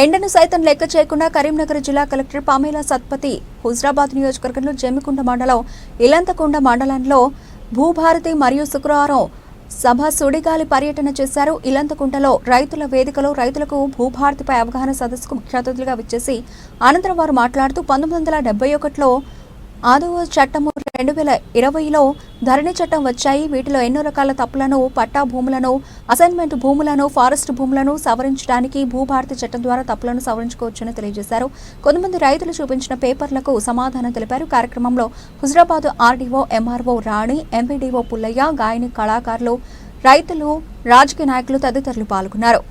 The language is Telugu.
ఎండను సైతం లెక్క చేయకుండా కరీంనగర్ జిల్లా కలెక్టర్ పామేలా సత్పతి హుజరాబాద్ నియోజకవర్గంలో జమ్మికుండ మండలం ఇలంతకొండ మండలంలో భూభారతి మరియు శుక్రవారం సభ సుడిగాలి పర్యటన చేశారు. ఇలంతకుంటలో రైతుల వేదికలో రైతులకు భూభారతిపై అవగాహన సదస్సుకు ముఖ్య అతిథులుగా విచ్చేసి అనంతరం వారు మాట్లాడుతూ పంతొమ్మిది వందల డెబ్బై ఒకటిలో ఆదవ చట్టము రెండు వేల ఇరవైలో ధరణి చట్టం వచ్చాయి. వీటిలో ఎన్నో రకాల తప్పులను పట్టా భూములను అసైన్మెంట్ భూములను ఫారెస్ట్ భూములను సవరించడానికి భూభారతి చట్టం ద్వారా తప్పులను సవరించుకోవచ్చని తెలియజేశారు. కొంతమంది రైతులు చూపించిన పేపర్లకు సమాధానం తెలిపారు. కార్యక్రమంలో Huzurabad RDO MRO Rani MPDO Pullaiah గాయని కళాకారులు రైతులు రాజకీయ నాయకులు తదితరులు పాల్గొన్నారు.